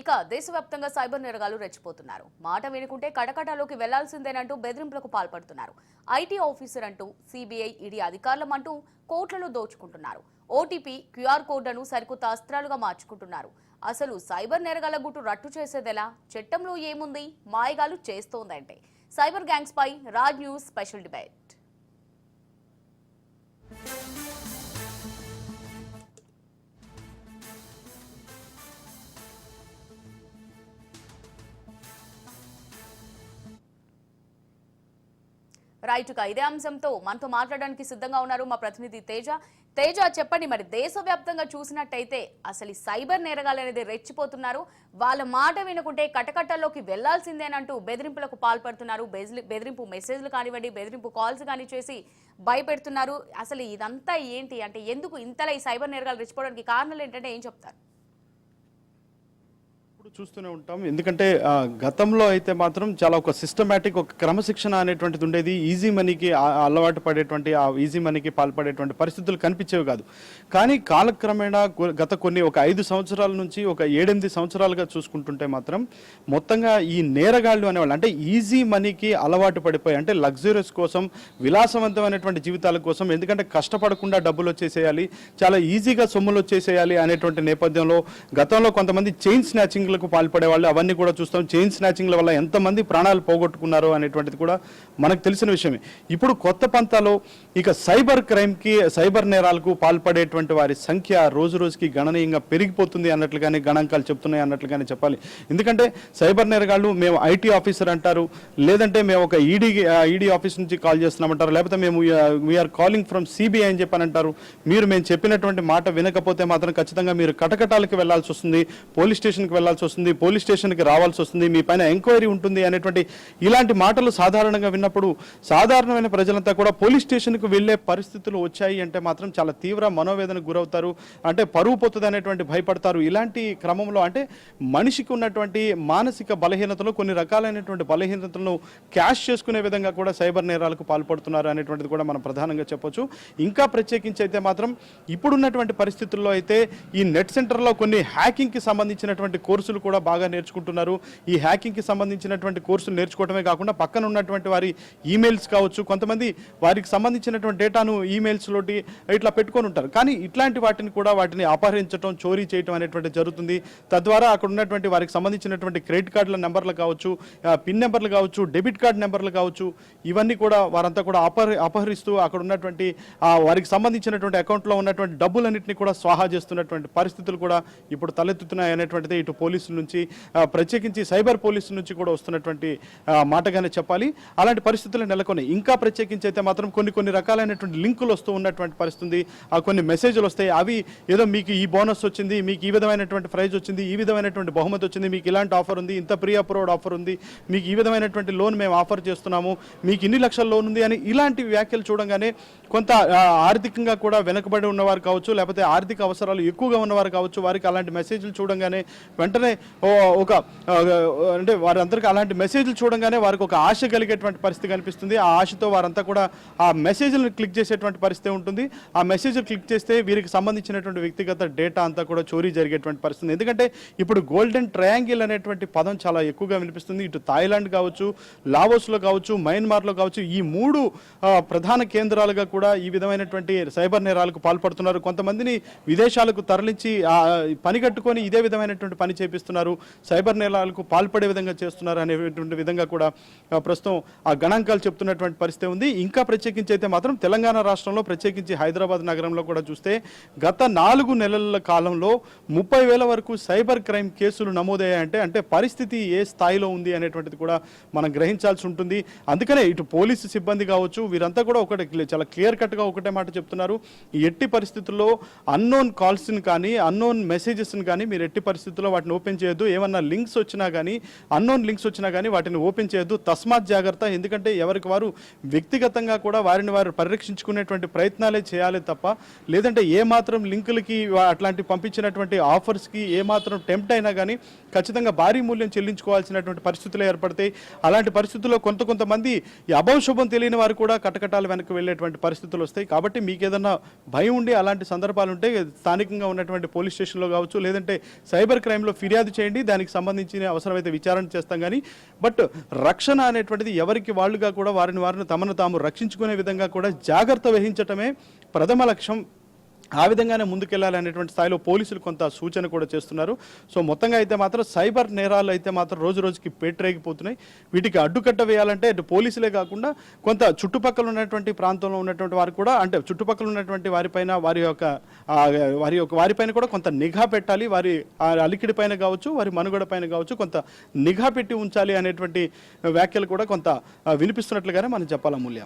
ఇక దేశవ్యాప్తంగా సైబర్ నేరగాలు రెచ్చిపోతున్నారు. మాట వినుకుంటే కటకటాలోకి వెళ్ళాల్సిందేనంటూ బెదిరింపులకు పాల్పడుతున్నారు. ఐటీ ఆఫీసర్ అంటూ సిబిఐ ఈడీ అధికారులమంటూ కోట్లను దోచుకుంటున్నారు. ఓటీపీ క్యూఆర్ కోడ్లను సరికొత్త అస్త్రాలుగా మార్చుకుంటున్నారు. అసలు సైబర్ నేరగాల గుట్టు రట్టు చేసేదెలా? చట్టంలో ఏముంది? మాయగాలు చేస్తోందంటే. సైబర్ గ్యాంగ్స్ పై Raj news special debate. Right ఇదే అంశంతో మనతో మాట్లాడడానికి సిద్ధంగా ఉన్నారు మా ప్రతినిధి తేజ. తేజ చెప్పండి మరి దేశవ్యాప్తంగా చూసినట్టయితే అసలు సైబర్ నేరగాలు అనేది రెచ్చిపోతున్నారు. వాళ్ళ మాట వినకుంటే కటకట్టల్లోకి వెళ్ళాల్సిందేనంటూ బెదిరింపులకు పాల్పడుతున్నారు. బెదిరి- బెదిరింపు మెసేజ్లు కానివ్వండి బెదిరింపు కాల్స్ కానీ చేసి భయపెడుతున్నారు. అసలు ఇదంతా ఏంటి? అంటే ఎందుకు ఇంతలా ఈ సైబర్ నేరగాలు రెచ్చిపోవడానికి కారణాలు ఏంటంటే ఏం చెప్తారు? ఎప్పుడు చూస్తూనే ఉంటాం. ఎందుకంటే గతంలో అయితే మాత్రం చాలా ఒక సిస్టమేటిక్ ఒక క్రమశిక్షణ అనేటువంటిది ఉండేది. ఈజీ మనీకి అలవాటు పడేటువంటి ఆ ఈజీ మనీకి పాల్పడేటువంటి పరిస్థితులు కనిపించేవి కాదు. కానీ కాలక్రమేణా గత కొన్ని ఒక ఐదు సంవత్సరాల నుంచి ఒక ఏడెనిమిది సంవత్సరాలుగా చూసుకుంటుంటే మాత్రం మొత్తంగా ఈ నేరగాళ్ళు అనేవాళ్ళు అంటే ఈజీ మనీకి అలవాటు పడిపోయి అంటే లగ్జరీస్ కోసం విలాసవంతమైనటువంటి జీవితాల కోసం ఎందుకంటే కష్టపడకుండా డబ్బులు వచ్చేసేయాలి చాలా ఈజీగా సొమ్ములు వచ్చేసేయాలి అనేటువంటి నేపథ్యంలో గతంలో కొంతమంది చైన్ స్నాచింగ్ స్నాచింగ్లకు పాల్పడే వాళ్ళు అవన్నీ కూడా చూస్తాం. చైన్ స్నాచింగ్ల వల్ల ఎంతమంది ప్రాణాలు పోగొట్టుకున్నారు అనేటువంటిది కూడా మనకు తెలిసిన విషయమే. ఇప్పుడు కొత్త పంతాలో ఇక సైబర్ క్రైమ్కి సైబర్ నేరాలకు పాల్పడేటువంటి వారి సంఖ్య రోజు రోజుకి గణనీయంగా పెరిగిపోతుంది అన్నట్లుగానే గణాంకాలు చెప్తున్నాయి అన్నట్లుగానే చెప్పాలి. ఎందుకంటే సైబర్ నేరగాళ్ళు మేము ఐటీ ఆఫీసర్ అంటారు లేదంటే మేము ఒక ఈడీ ఈడీ ఆఫీస్ నుంచి కాల్ చేస్తున్నామంటారు లేకపోతే మేము వీఆర్ కాలింగ్ ఫ్రమ్ సిబిఐ అని చెప్పని అంటారు మీరు మేము చెప్పినటువంటి మాట వినకపోతే మాత్రం ఖచ్చితంగా మీరు కటకటాలకు వెళ్ళాల్సి వస్తుంది పోలీస్ స్టేషన్కి వెళ్ళాల్సి వస్తుంది పోలీస్ స్టేషన్కి రావాల్సి వస్తుంది మీ పైన ఎంక్వైరీ ఉంటుంది అనేటువంటి ఇలాంటి మాటలు సాధారణంగా విన్నప్పుడు సాధారణమైన ప్రజలంతా కూడా పోలీస్ స్టేషన్కు వెళ్ళే పరిస్థితులు వచ్చాయి అంటే మాత్రం చాలా తీవ్ర మనోవేదనకు గురవుతారు. అంటే పరువు పోతుంది అనేటువంటి భయపడతారు. ఇలాంటి క్రమంలో అంటే మనిషికి ఉన్నటువంటి మానసిక బలహీనతలు కొన్ని రకాలైనటువంటి బలహీనతలను క్యాష్ చేసుకునే విధంగా కూడా సైబర్ నేరాలకు పాల్పడుతున్నారు అనేటువంటిది కూడా మనం ప్రధానంగా చెప్పొచ్చు. ఇంకా ప్రత్యేకించి అయితే మాత్రం ఇప్పుడున్నటువంటి పరిస్థితుల్లో అయితే ఈ నెట్ సెంటర్లో కొన్ని హ్యాకింగ్కి సంబంధించినటువంటి కోర్సు కోర్సులు కూడా బాగా నేర్చుకుంటున్నారు. ఈ హ్యాకింగ్కి సంబంధించినటువంటి కోర్సులు నేర్చుకోవడమే కాకుండా పక్కన ఉన్నటువంటి వారి ఈమెయిల్స్ కావచ్చు కొంతమంది వారికి సంబంధించినటువంటి డేటాను ఈమెయిల్స్లోటి ఇట్లా పెట్టుకొని ఉంటారు. కానీ ఇట్లాంటి వాటిని కూడా వాటిని అపహరించడం చోరీ చేయడం అనేటువంటి జరుగుతుంది. తద్వారా అక్కడ ఉన్నటువంటి వారికి సంబంధించినటువంటి క్రెడిట్ కార్డుల నెంబర్లు కావచ్చు పిన్ నెంబర్లు కావచ్చు డెబిట్ కార్డు నెంబర్లు కావచ్చు ఇవన్నీ కూడా వారంతా కూడా అపహరి అపహరిస్తూ అక్కడ ఉన్నటువంటి వారికి సంబంధించినటువంటి అకౌంట్లో ఉన్నటువంటి డబ్బులన్నింటినీ కూడా స్వాహా చేస్తున్నటువంటి పరిస్థితులు కూడా ఇప్పుడు తలెత్తుతున్నాయి అనేటువంటిది ఇటు పోలీసుల నుంచి ప్రత్యేకించి సైబర్ పోలీసుల నుంచి కూడా వస్తున్నటువంటి మాటగానే చెప్పాలి. అలాంటి పరిస్థితులు నెలకొని ఇంకా ప్రత్యేకించి అయితే మాత్రం కొన్ని కొన్ని రకాలైనటువంటి లింకులు వస్తూ ఉన్నటువంటి పరిస్థితి ఆ కొన్ని మెసేజ్లు వస్తాయి. అవి ఏదో మీకు ఈ బోనస్ వచ్చింది మీకు ఈ విధమైనటువంటి ప్రైజ్ వచ్చింది ఈ విధమైనటువంటి బహుమతి వచ్చింది మీకు ఇలాంటి ఆఫర్ ఉంది ఇంత ప్రీ అప్రూవ్డ్ ఆఫర్ ఉంది మీకు ఈ విధమైనటువంటి లోన్ మేము ఆఫర్ చేస్తున్నాము మీకు ఇన్ని లక్షల లోన్ ఉంది అని ఇలాంటి వ్యాఖ్యలు చూడంగానే కొంత ఆర్థికంగా కూడా వెనుకబడి ఉన్నవారు కావచ్చు లేకపోతే ఆర్థిక అవసరాలు ఎక్కువగా ఉన్నవారు కావచ్చు వారికి అలాంటి మెసేజ్లు చూడంగానే వెంటనే చూడగానే ఒక అంటే వారందరికీ అలాంటి మెసేజ్లు చూడంగానే వారికి ఒక ఆశ కలిగేటువంటి పరిస్థితి కనిపిస్తుంది. ఆ ఆశతో వారంతా కూడా ఆ మెసేజ్లను క్లిక్ చేసేటువంటి పరిస్థితి ఉంటుంది. ఆ మెసేజ్ క్లిక్ చేస్తే వీరికి సంబంధించినటువంటి వ్యక్తిగత డేటా అంతా కూడా చోరీ జరిగేటువంటి పరిస్థితి ఎందుకంటే ఇప్పుడు గోల్డెన్ ట్రయాంగిల్ అనేటువంటి పదం చాలా ఎక్కువగా వినిపిస్తుంది. ఇటు థాయిలాండ్ కావచ్చు లావోస్లో కావచ్చు మయన్మార్లో కావచ్చు ఈ మూడు ప్రధాన కేంద్రాలుగా కూడా ఈ విధమైనటువంటి సైబర్ నేరాలకు పాల్పడుతున్నారు. కొంతమందిని విదేశాలకు తరలించి పని కట్టుకొని ఇదే విధమైనటువంటి పని చేపిస్తున్నారు. సైబర్ నేరాలకు పాల్పడే విధంగా చేస్తున్నారు అనేటువంటి విధంగా కూడా ప్రస్తుతం ఆ గణాంకాలు చెప్తున్నటువంటి పరిస్థితి ఉంది. ఇంకా ప్రత్యేకించి అయితే మాత్రం తెలంగాణ రాష్ట్రంలో ప్రత్యేకించి హైదరాబాద్ నగరంలో కూడా చూస్తే గత నాలుగు నెలల కాలంలో ముప్పై వేల వరకు సైబర్ క్రైమ్ కేసులు నమోదయ్యాయంటే అంటే పరిస్థితి ఏ స్థాయిలో ఉంది అనేటువంటిది కూడా మనం గ్రహించాల్సి ఉంటుంది. అందుకనే ఇటు పోలీసు సిబ్బంది కావచ్చు వీరంతా కూడా ఒకటి చాలా క్లియర్ కట్గా ఒకటే మాట చెప్తున్నారు. ఎట్టి పరిస్థితుల్లో అన్నోన్ కాల్స్ని కానీ అన్నోన్ మెసేజెస్ని కానీ మీరు ఎట్టి పరిస్థితుల్లో వాటిని ఓపెన్ చేయొద్దు. ఏమన్నా లింక్స్ వచ్చినా కానీ అన్నోన్ లింక్స్ వచ్చినా కానీ వాటిని ఓపెన్ చేయొద్దు. తస్మాత్ జాగ్రత్త. ఎందుకంటే ఎవరికి వారు వ్యక్తిగతంగా కూడా వారిని వారు పరిరక్షించుకునేటువంటి ప్రయత్నాలే చేయాలి తప్ప లేదంటే ఏ మాత్రం లింకులకి అట్లాంటి పంపించినటువంటి ఆఫర్స్కి ఏ మాత్రం టెంప్ట్ అయినా కానీ ఖచ్చితంగా భారీ మూల్యం చెల్లించుకోవాల్సినటువంటి పరిస్థితులు ఏర్పడతాయి. అలాంటి పరిస్థితుల్లో కొంత కొంతమంది ఈ అభంశుభం తెలియని వారు కూడా కటకటాల వెనక్కి వెళ్ళేటువంటి పరిస్థితులు వస్తాయి. కాబట్టి మీకు ఏదన్నా భయం ఉండి అలాంటి సందర్భాలు ఉంటే స్థానికంగా ఉన్నటువంటి పోలీస్ స్టేషన్లో కావచ్చు లేదంటే సైబర్ క్రైమ్లో ఫిర్యాదు ఫిర్యాదు చేయండి. దానికి సంబంధించిన అవసరమైతే విచారణ చేస్తాం కానీ బట్ రక్షణ అనేటువంటిది ఎవరికి వాళ్ళుగా కూడా వారిని వారిని తమను తాము రక్షించుకునే విధంగా కూడా జాగ్రత్త వహించటమే ప్రథమ లక్ష్యం. ఆ విధంగానే ముందుకెళ్ళాలనేటువంటి స్థాయిలో పోలీసులు కొంత సూచన కూడా చేస్తున్నారు. సో మొత్తంగా అయితే మాత్రం సైబర్ నేరాలు అయితే మాత్రం రోజు రోజుకి పేటరేగిపోతున్నాయి. వీటికి అడ్డుకట్ట వేయాలంటే అటు పోలీసులే కాకుండా కొంత చుట్టుపక్కల ఉన్నటువంటి ప్రాంతంలో ఉన్నటువంటి వారు కూడా అంటే చుట్టుపక్కల ఉన్నటువంటి వారిపైన వారి యొక్క వారి యొక్క వారిపైన కూడా కొంత నిఘా పెట్టాలి. వారి ఆ అలికిడి పైన కావచ్చు వారి మనుగడ పైన కావచ్చు కొంత నిఘా పెట్టి ఉంచాలి అనేటువంటి వ్యాఖ్యలు కూడా కొంత వినిపిస్తున్నట్లుగానే మనం చెప్పాలి అమూల్య